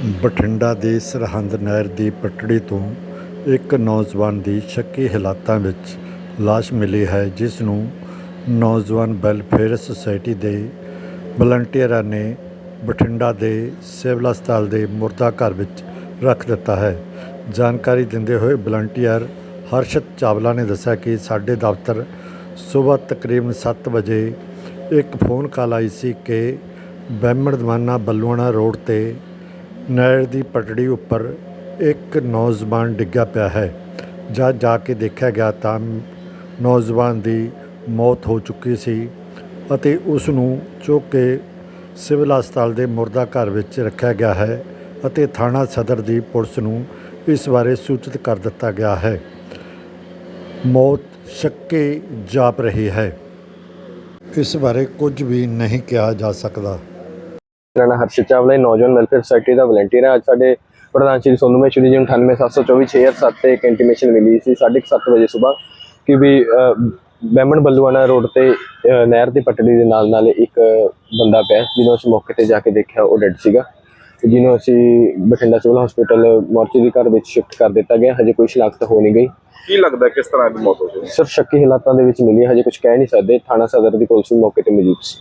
ਬਠਿੰਡਾ ਦੇ ਸਰਹੰਦ ਨਹਿਰ ਦੀ ਪਟੜੀ ਤੋਂ ਇੱਕ ਨੌਜਵਾਨ ਦੀ ਸ਼ੱਕੀ ਹਾਲਾਤਾਂ ਵਿੱਚ ਲਾਸ਼ ਮਿਲੀ ਹੈ, ਜਿਸ ਨੂੰ ਨੌਜਵਾਨ ਵੈਲਫੇਅਰ ਸੁਸਾਇਟੀ ਦੇ ਵਲੰਟੀਅਰਾਂ ਨੇ ਬਠਿੰਡਾ ਦੇ ਸਿਵਲ ਹਸਪਤਾਲ ਦੇ ਮੁਰਦਾ ਘਰ ਵਿੱਚ ਰੱਖ ਦਿੱਤਾ ਹੈ। ਜਾਣਕਾਰੀ ਦਿੰਦੇ ਹੋਏ ਵਲੰਟੀਅਰ ਹਰਸ਼ਤ ਚਾਵਲਾ ਨੇ ਦੱਸਿਆ ਕਿ ਸਾਡੇ ਦਫ਼ਤਰ ਸਵੇਰ ਤਕਰੀਬਨ 7 ਵਜੇ ਇੱਕ ਫੋਨ ਕਾਲ ਆਈ ਸੀ ਕਿ ਬਹਿਮਣ ਦਵਾਨਾ ਬੱਲੂਆਣਾ ਰੋਡ ਤੇ ਨਹਿਰ ਦੀ ਪਟੜੀ ਉੱਪਰ ਇੱਕ ਨੌਜਵਾਨ ਡਿੱਗਾ ਪਿਆ ਹੈ। ਜਦ ਜਾ ਕੇ ਦੇਖਿਆ ਗਿਆ ਤਾਂ ਨੌਜਵਾਨ ਦੀ ਮੌਤ ਹੋ ਚੁੱਕੀ ਸੀ ਅਤੇ ਉਸ ਨੂੰ ਚੁੱਕ ਕੇ ਸਿਵਲ ਹਸਪਤਾਲ ਦੇ ਮੁਰਦਾ ਘਰ ਵਿੱਚ ਰੱਖਿਆ ਗਿਆ ਹੈ ਅਤੇ ਥਾਣਾ ਸਦਰ ਦੀ ਪੁਲਿਸ ਨੂੰ ਇਸ ਬਾਰੇ ਸੂਚਿਤ ਕਰ ਦਿੱਤਾ ਗਿਆ ਹੈ। ਮੌਤ ਸ਼ੱਕੇ ਜਾਪ ਰਹੀ ਹੈ। ਇਸ ਬਾਰੇ ਕੁਝ ਵੀ ਨਹੀਂ ਕਿਹਾ ਜਾ ਸਕਦਾ। ਮੇਰਾ ਨਾਮ ਹਰਸ਼ਿਤ ਚਾਵਲਾ ਹੈ ਨੌਜਵਾਨ ਵੈਲਫੇਅਰ ਸੁਸਾਇਟੀ ਦਾ ਵਲੰਟੀਅਰ ਹੈ। ਅੱਜ ਸਾਡੇ ਪ੍ਰਧਾਨ ਸ਼੍ਰੀ ਸੋਨੂ ਮਹਿਸ਼ੂਰੀ ਜੀ ਨੂੰ 98724 ਤੇ ਇੱਕ ਇੰਟੀਮੇਸ਼ਨ ਮਿਲੀ ਸੀ 7:30 ਵਜੇ ਸਵੇਰ ਕਿ ਵੀ ਬੈਮਣ ਬੱਲੂਆਣਾ ਰੋਡ ਤੇ ਨਹਿਰ ਦੀ ਪਟੜੀ ਦੇ ਨਾਲ ਨਾਲ ਇੱਕ ਬੰਦਾ ਪਿਆ ਜਿਹਨੂੰ ਅਸੀਂ ਮੌਕੇ ਤੇ ਜਾ ਕੇ ਦੇਖਿਆ ਉਹ ਡੈਡ ਸੀਗਾ। ਜਿਹਨੂੰ ਅਸੀਂ ਬਠਿੰਡਾ ਸਿਵਲ ਹਸਪੀਟਲ ਮੋਰਚਰੀ ਘਰ ਵਿੱਚ ਸ਼ਿਫਟ ਕਰ ਦਿੱਤਾ ਗਿਆ। ਹਜੇ ਕੋਈ ਸ਼ਨਾਖਤ ਹੋ ਨਹੀਂ ਗਈ। ਕੀ ਲੱਗਦਾ ਕਿਸ ਤਰ੍ਹਾਂ ਦੀ ਮੌਤ ਹੋ ਗਈ? ਸਿਰਫ ਸ਼ੱਕੀ ਹਾਲਾਤਾਂ ਦੇ ਵਿੱਚ ਮਿਲੀ ਹਜੇ ਕੁਝ ਕਹਿ ਨਹੀਂ ਸਕਦੇ। ਥਾਣਾ ਸਦਰ ਦੀ ਪੁਲਿਸ ਮੌਕੇ ਤੇ ਮੌਜੂਦ ਸੀ।